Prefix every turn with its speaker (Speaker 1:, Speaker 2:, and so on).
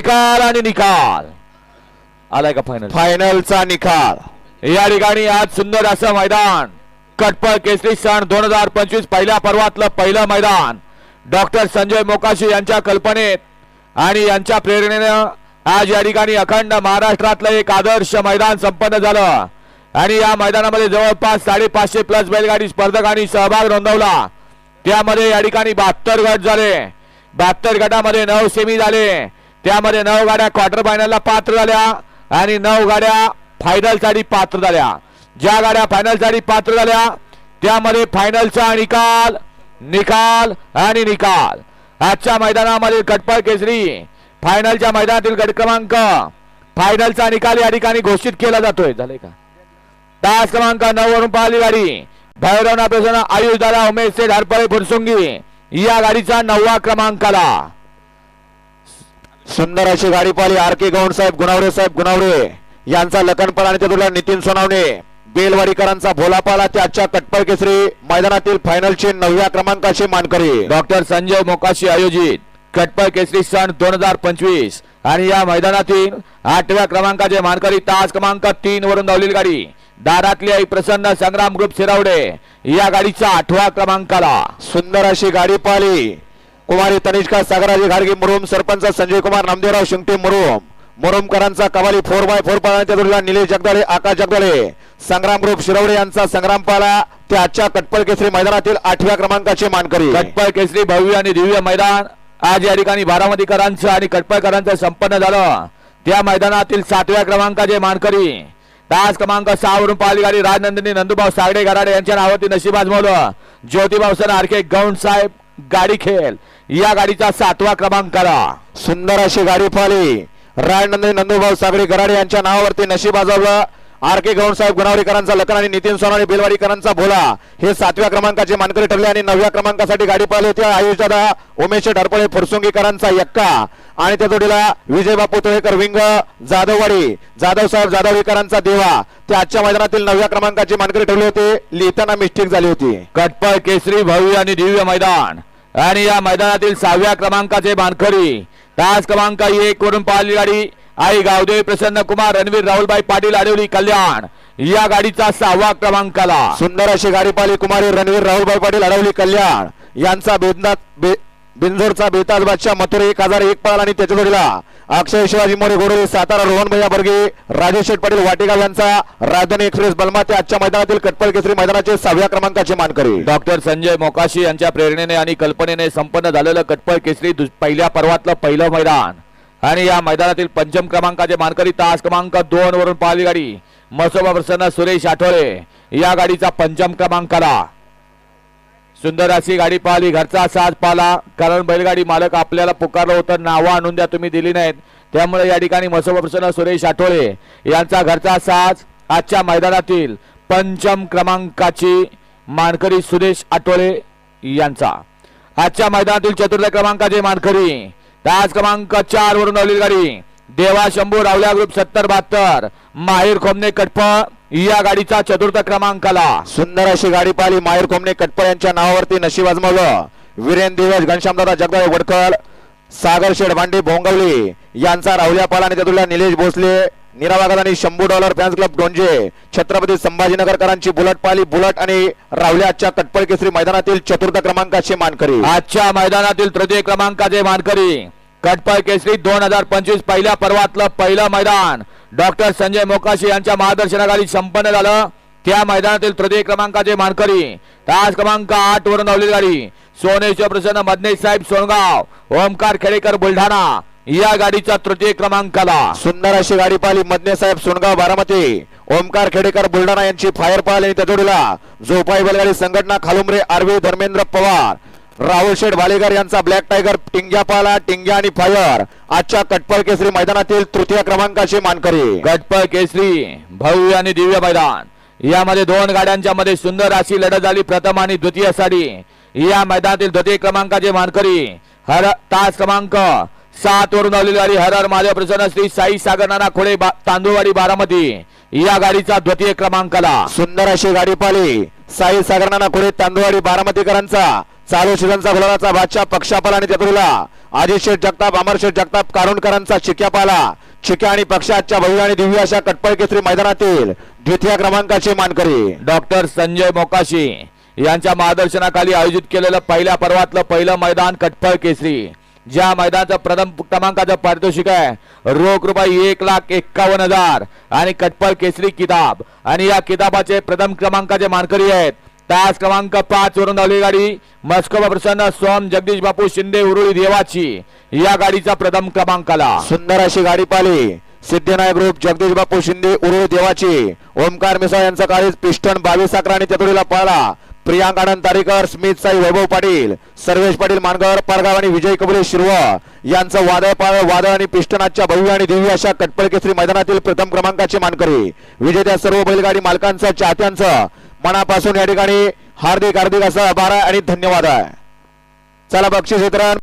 Speaker 1: निकाल आणि निकाल. आलाय का फायनल
Speaker 2: फायनलचा निकाल.
Speaker 1: या ठिकाणी आज सुंदर असं मैदान. कटपळ केसरी सण दोन हजार पंचवीस पहिल्या पर्वातलं पहिलं मैदान. डॉक्टर संजय मोकाशी यांच्या कल्पनेत आणि यांच्या प्रेरणेनं आज या ठिकाणी अखंड महाराष्ट्रातलं एक आदर्श मैदान संपन्न झालं. आणि या मैदानामध्ये जवळपास साडेपाचशे प्लस बैलगाडी स्पर्धकांनी सहभाग नोंदवला. त्यामध्ये या ठिकाणी बहात्तर गट झाले. बहात्तर गटामध्ये नऊ सेमी झाले. त्यामध्ये नऊ गाड्या क्वार्टर फायनलला पात्र झाल्या आणि नऊ गाड्या फायनलसाठी पात्र झाल्या. ज्या गाड्या फायनलसाठी पात्र झाल्या त्यामध्ये फायनलचा निकाल निकाल आणि निकाल. आजच्या मैदानामध्ये कटपळ केसरी फायनलच्या मैदानातील गट क्रमांक फायनलचा निकाल या ठिकाणी घोषित केला जातोय. झाले का? तास क्रमांक नऊ वरून पाहिली गाडी. भैरवना प्रसन्न आयुष दादा उमेश सेठ हरपळे फुरसुंगी. या गाडीचा नववा क्रमांकाला.
Speaker 2: सुंदर अशी गाडी पाहिली. आर के गौंड साहेब गुणावरे साहेब गुणावरे. यांचा लखनपण आणि त्यातून नितीन सोनावणे. बेलवाडीकरांचा भोलापाला ते आजच्या कटपळ केसरी मैदानातील फायनलचे नवव्या क्रमांकाचे मानकरी.
Speaker 1: डॉक्टर संजय मोकाशी आयोजित कटपळ केसरी सण दोन हजार पंचवीस. आणि या मैदानातील आठव्या क्रमांकाचे मानकरी तास क्रमांक तीन वरून धावलेली गाडी. दारातली आई प्रसन्न संग्राम ग्रुप शिरावडे. या गाडीचा आठवा क्रमांक आला
Speaker 2: सुंदर अशी गाडी पाहिली. कुमारी तनिष्का सागराजी घाडगे मुरुम सरपंच संजय कुमार नामदेवराव शिंगटे मुरुम. मुरुमकरांचा कवाली फोर बाय फोर पाळण्याच्या त्यातून निलेश जगदाळे आकाश जगदाळे. संग्राम ग्रुप शिरवडे यांचा संग्राम पाला. ते आजच्या कटपल केसरी मैदानातील आठव्या क्रमांकाचे मानकरी.
Speaker 1: कटपल केसरी भव्य आणि दिव्य मैदान. आज या ठिकाणी बारामतीकरांचं आणि कटपळकरांचं संपन्न झालं. त्या मैदानातील सातव्या क्रमांकाचे मानकरी. तास क्रमांक सहा वरून पाहिली गाडी राजनंदिनी नंदुभाऊ सागडे गराडे यांच्या नावावरती नशीब आजमावलं. ज्योतिभाऊ सन आरके गौंड साहेब गाडी खेळ. या गाडीचा सातवा क्रमांक आला
Speaker 2: सुंदर अशी गाडी पाहिली. रायनंदनी नंदूभाऊ सागरे गराडे यांच्या नावावरती नशीब आजवलं. आर के गौड साहेब गुणावरीकरांचा लखन आणि नितीन सोनाने बेलवाडीकरांचा भोला. हे सातव्या क्रमांकाचे मानकरी ठरले आणि नवव्या क्रमांकासाठी गाडी पाहिली होती. आयुष दादा उमेश ढरपळे फुरसुंगीकरांचा यक्का. आणि त्या जोडीला विजय बापू तळेकर विंग जाधववाडी. जाधव साहेब जाधवरीकरांचा देवा. ते आजच्या मैदानातील नवव्या क्रमांकाचे मानकरी ठरले होते. लिहिताना मिस्टेक झाली होती.
Speaker 1: कटपळ केसरी भव्य आणि दिव्य मैदान. आणि या मैदानातील सहाव्या क्रमांकाचे मानकरी तास क्रमांक एक वरून पाहिली गाडी आई गावदेवी प्रसन्न कुमार रणवीर राहुलबाई पाटील आडवली कल्याण. या गाडीचा सहावा क्रमांकाला.
Speaker 2: सुंदर अशी गाडी पाहिली कुमारी रणवीर राहुलबाई पाटील अडवली कल्याण. यांचा बेदनाथ बे बिंजोरचा बेताज बादशाह मथुरे एक हजार एक पाल आणि त्याच्या जोडीला. अक्षय शिवाजी मोरे गोडोली सातारा रोहन भैया बर्गे राजेश शेठ पाटील वाटेगाव यांचा राजधानी एक्सप्रेस बलमा ते आजच्या मैदानातील कटपळ केसरी मैदानाचे सहाव्या क्रमांकाचे मानकरी.
Speaker 1: डॉक्टर संजय मोकाशी यांच्या प्रेरणेने आणि कल्पनेने संपन्न झालेलं कटपळ केसरी पहिल्या पर्वातलं पहिलं मैदान. आणि या मैदानातील पंचम क्रमांकाचे मानकरी तास क्रमांक दोन वरून पाहिली गाडी मसोबा प्रसन्न सुरेश आठवले. या गाडीचा पंचम क्रमांक आला सुंदर अशी गाडी पाहिली घरचा साज पाला कारण बैलगाडी मालक आपल्याला पुकारलं होतं नावं आणून द्या तुम्ही दिली नाहीत. त्यामुळे या ठिकाणी मसोबा प्रसन्न सुरेश आठवळे यांचा घरचा साज आजच्या मैदानातील पंचम क्रमांकाची मानकरी सुरेश आठवळे यांचा. आजच्या मैदानातील चतुर्थ क्रमांकाचे मानकरी. तास क्रमांक चार वरून धावलेली गाडी. देवा शंभू रावल्या ग्रुप सत्तर बहात्तर. माहीर खोमने कटपळ. या गाडीचा चतुर्थ क्रमांकाला
Speaker 2: सुंदर अशी गाडी पाहिली. माहेर कोमने कटपळ यांच्या नावावरती नशीब आजमावलं वीरेन दिवस घनश्यामदादा जगदाळे वडकर सागर शेड भांडे भोंगवली यांचा राहुल्या पाला आणि त्यातून निलेश भोसले निरावागत आणि शंभू डॉलर फॅन्स क्लब डोंजे छत्रपती संभाजीनगरकरांची बुलट पाली बुलट आणि राहुल्या आजच्या कटपळ केसरी मैदानातील चतुर्थ क्रमांकाचे मानकरी.
Speaker 1: आजच्या मैदानातील तृतीय क्रमांकाचे मानकरी. कटपळ केसरी दोन हजार पंचवीस पहिल्या पर्वातलं पहिलं मैदान. डॉक्टर संजय मोकाशी यांच्या मार्गदर्शनाखाली संपन्न झालं. त्या मैदानातील तृतीय क्रमांकाचे मानकरी. तास क्रमांक आठ वरून धावलेली गाडी. सोनेश्वर प्रसन्न मदने साहेब सोनगाव ओमकार खेडेकर बुलढाणा. या गाडीचा तृतीय क्रमांकाला
Speaker 2: सुंदर अशी गाडी पाहिली मदने साहेब सोनगाव बारामती. ओमकार खेडेकर बुलढाणा यांची फायर पाहिली आणि त्या जोडीला. झोपाई बैलगाडी संघटना खालुमरे आरवी धर्मेंद्र पवार. राहुल शेठ भालेकर यांचा ब्लॅक टायगर टिंग्या पाला टिंग्या आणि फायर. आजच्या कटपळ केसरी मैदानातील तृतीय क्रमांकाचे मानकरी.
Speaker 1: गटपळ केसरी भव्य आणि दिव्य मैदान. यामध्ये दोन गाड्यांच्या मध्ये सुंदर अशी लढत झाली. प्रथम आणि द्वितीयसाठी या मैदानातील द्वितीय क्रमांकाचे मानकरी हर तास क्रमांक सात वरून आलेली गाडी हर हर महादेव प्रसन्न श्री साई सागर नाना खोडे तांदूळवाडी बारामती. या गाडीचा द्वितीय क्रमांक आला
Speaker 2: सुंदर अशी गाडी पाहिली. साई सागरनाना खोडे तांदुवाडी बारामतीकरांचा. चालू सीझनचा गुलाबाचा बादशाह पक्षापाला आणि चतुर्ला अजित शेठ जगताप अमर शेठ जगताप कारुणकरांचा चिक्यापाला चिक्या आणि पक्षाच्या भव्य आणि दिव्य अशा कटपळ केसरी मैदानातील द्वितीय क्रमांकाचे मानकरी.
Speaker 1: डॉक्टर संजय मोकाशी यांच्या मार्गदर्शनाखाली आयोजित केलेलं पहिल्या पर्वातलं पहिलं मैदान कटफळ केसरी. ज्या मैदानाचं प्रथम क्रमांकाचं पारितोषिक आहे रोख रुपये एक लाख एक्कावन्न हजार आणि कटपळ केसरी किताब. आणि या किताबाचे प्रथम क्रमांकाचे मानकरी आहेत तास क्रमांक पाच वरून धावली गाडी. मस्कोबा प्रसन्न सोम जगदीश बापू शिंदे उरुळी देवाची. या गाडीचा प्रथम क्रमांकाला.
Speaker 2: सुंदर अशी गाडी पाली सिद्धिनायक ग्रुप जगदीश बापू शिंदे उरुळी देवाची. ओमकार मिसाळ यांचा काळीज पिस्टन बावीस अकरा आणि चतुरीला पळाला. प्रियांक आनंद तारीकर स्मित साई वैभव पाटील सर्वेश पाटील मानगर परगाव आणि विजय कबुले शिरव यांचं वादळ पाळ वादळ आणि पिस्टनाच्या भव्य आणि दिव्य अशा कटपळ केसरी मैदानातील प्रथम क्रमांकाचे मानकरी. विजेत्या सर्व बैलगाडी मालकांचं चाहत्यांचं मनापासून या ठिकाणी हार्दिक हार्दिक असं आभार आहे आणि धन्यवाद आहे. चला बक्षीस वितरण.